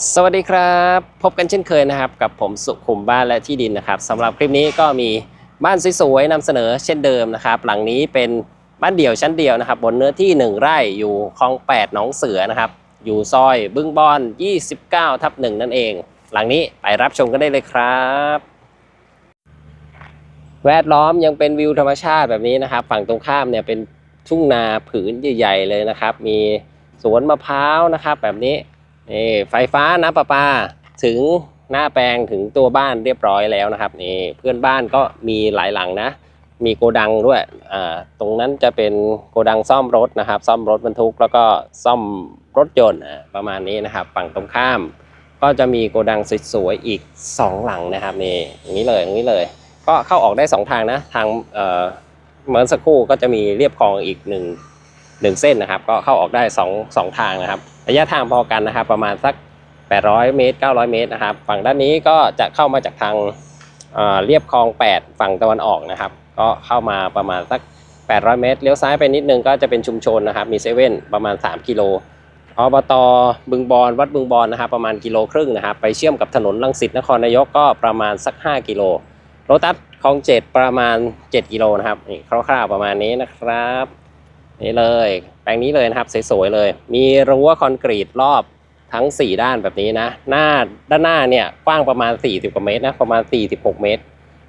สวัสดีครับ พบกันเช่นเคยนะครับ กับผมสุขุมบ้านและที่ดินนะครับสำหรับคลิปนี้ก็มีบ้านสวยๆนำเสนอเช่นเดิมนะครับ หลังนี้เป็นบ้านเดี่ยวชั้นเดียวนะครับ บนเนื้อที่ 1 ไร่อยู่คลอง 8 หนองเสือนะครับ อยู่ซอยบึงบอน 29 ทับ1นั่นเอง หลังนี้ไปรับชมกันได้เลยครับ แวดล้อมยังเป็นวิวธรรมชาติแบบนี้นะครับ ฝั่งตรงข้ามเนี่ยเป็นทุ่งนาผืนใหญ่ ๆ เลยนะครับ มีสวนมะพร้าวนะครับ แบบนี้ นี่ไฟฟ้าน้ำประปาถึงหน้าแปลงถึงตัวบ้านเรียบร้อยแล้วนะครับนี่เพื่อนบ้านก็มีหลายหลังนะ มีโกดังด้วยอ่าตรงนั้นจะเป็นโกดังซ่อมรถนะครับ ซ่อมรถบรรทุกแล้วก็ซ่อมรถยนต์ประมาณนี้นะครับ ฝั่งตรงข้าม ก็จะมีโกดังสวยๆอีก 2 หลังนะครับนี่อย่างนี้เลยอย่างนี้เลย ก็เข้าออกได้ 2 ทางนะทางเอ่อเหมือนสักครู่ก็จะมีเรียบคลองอีกหนึ่งหนึ่งเส้นนะครับ ก็เข้าออกได้2งทางนะครับ ระยะทางพอกันนะครับ ประมาณสัก 800 เมตร 900 เมตรนะครับ ฝั่งด้านนี้ก็จะเข้ามาจากทางเอ่อเรียบคลอง 8 ฝั่งตะวันออกนะครับ ก็เข้ามาประมาณสัก 800 เมตร เลี้ยวซ้ายไปนิดนึงก็จะเป็นชุมชนนะครับ มีเซเว่นประมาณ 3 กิโลอบตบึงบอนวัดบึงบอนนะครับ ประมาณกิโลครึ่งนะครับ ไปเชื่อมกับถนนลังสิตนครนายกก็ประมาณสัก 5 กิโลโรตัสคลอง7ประมาณ 7 กิโลนะครับนี่คร่าวๆประมาณนี้นะครับ นี่เลย แปลงนี้เลยนะครับสวยๆเลย มีรั้วคอนกรีตรอบทั้ง 4 ด้านแบบนี้นะ หน้าด้านหน้าเนี่ยกว้างประมาณ 40กว่าเมตรนะประมาณ 46 เมตร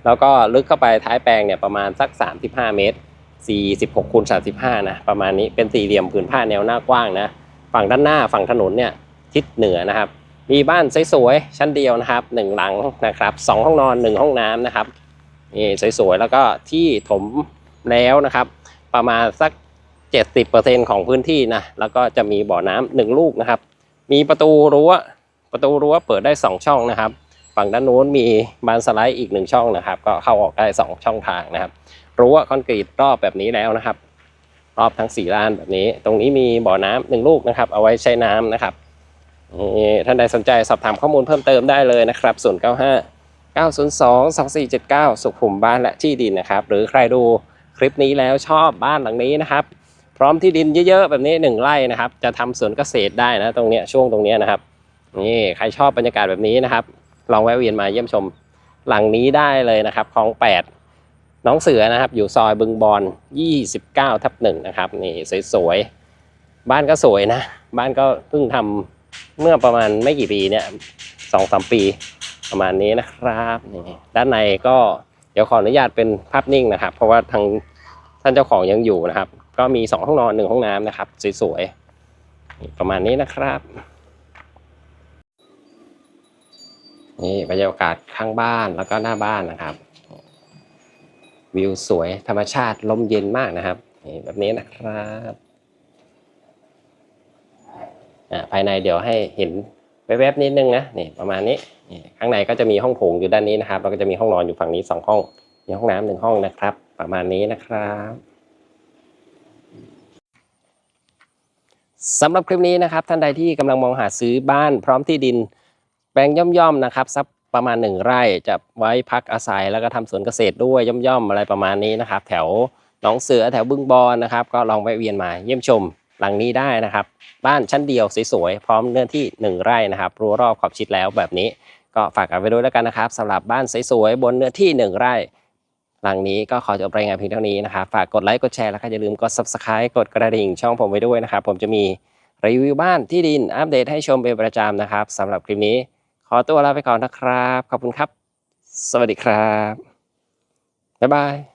แล้วก็ลึกเข้าไปท้ายแปลงเนี่ยประมาณสัก 35 เมตร 46คูณ35นะประมาณนี้เป็นสี่เหลี่ยมผืนผ้าแนวหน้ากว้างนะฝั่งด้านหน้าฝั่งถนนเนี่ยทิศเหนือนะครับ มีบ้านสวยๆชั้นเดียวนะครับหนึ่งหลังนะครับสองห้องนอนหนึ่งห้องน้ำนะครับนี่สวยๆแล้วก็ที่ถมแล้วนะครับ ประมาณสัก 70%ของพื้นที่นะแล้วก็จะมีบ่อน้ำหนึ่งลูกนะครับ มีประตูรั้วประตูรั้วเปิดได้ 2 ช่องนะครับ ฝั่งด้านโน้นมีบานสไลด์อีก 1 ช่องนะครับ ก็เข้าออกได้ 2 ช่องทางนะครับ รั้วคอนกรีตรอบแบบนี้แล้วนะครับ รอบทั้ง4ด้านแบบนี้ ตรงนี้มีบ่อน้ำหนึ่งลูกนะครับ เอาไว้ใช้น้ำนะครับท่านใดสนใจสอบถามข้อมูลเพิ่มเติมได้เลยนะครับ0 9 5 902 2479 สุขุมบ้านและที่ดินนะครับ หรือใครดูคลิปนี้แล้วชอบบ้านหลังนี้นะครับ ร้อมที่ดินเยอะๆแบบนี้หนึ่งไร่นะครับ จะทำสวนเกษตรได้นะตรงเนี้ยช่วงตรงเนี้ยนะครับนี่ใครชอบบรรยากาศแบบนี้นะครับ ลองแวะเวียนมาเยี่ยมชมหลังนี้ได้เลยนะครับคลองแปดน้องเสือนะครับ อยู่ซอยบึงบอน29ทับหนึ่งนะครับนี่สวยๆบ้านก็สวยนะ บ้านก็เพิ่งทำเมื่อประมาณไม่กี่ปีเนี่ยสองสามปีประมาณนี้นะครับนี่ด้านในก็เดี๋ยวขออนุญาตเป็นภาพนิ่งนะครับ เพราะว่าทางท่านเจ้าของยังอยู่นะครับ ก็มีสองห้องนอนหนึ่งห้องน้ำนะครับ สวยๆประมาณนี้นะครับ นี่บรรยากาศข้างบ้านแล้วก็หน้าบ้านนะครับ วิวสวยธรรมชาติลมเย็นมากนะครับนี่แบบนี้นะครับอ่าภายในเดี๋ยวให้เห็นแวบๆนิดนึงนะนี่ประมาณนี้ข้างในก็จะมีห้องโถงอยู่ด้านนี้นะครับ แล้วก็จะมีห้องนอนอยู่ฝั่งนี้สองห้อง มีห้องน้ำหนึ่งห้องนะครับ ประมาณนี้นะครับ สำหรับคลิปนี้นะครับท่านใดที่กำลังมองหาซื้อบ้านพร้อมที่ดิน แปลงย่อมๆนะครับสักประมาณหนึ่งไร่จะไว้พักอาศัยแล้วก็ทำสวนเกษตรด้วยย่อมๆอะไรประมาณนี้นะครับ แถวหนองเสือแถวบึงบอนนะครับ ก็ลองแวะเวียนมาเยี่ยมชมหลังนี้ได้นะครับ บ้านชั้นเดียวสวยๆพร้อมเนื้อที่หนึ่งไร่นะครับรั้วรอบขอบชิดแล้วแบบนี้ ก็ฝากกันไว้ด้วยแล้วกันนะครับสำหรับบ้านสวยๆบนเนื้อที่หนึ่งไร่ หลังนี้ก็ขอจบรายงานเพียงเท่านี้นะครับฝากกดไลค์กดแชร์แล้วก็อย่าลืมกด subscribe กดกระดิ่งช่องผมไว้ด้วยนะครับ ผมจะมีรีวิวบ้านที่ดินอัปเดตให้ชมเป็นประจำนะครับสำหรับคลิปนี้ ขอตัวลาไปก่อนนะครับ ขอบคุณครับ สวัสดีครับ บ๊ายบาย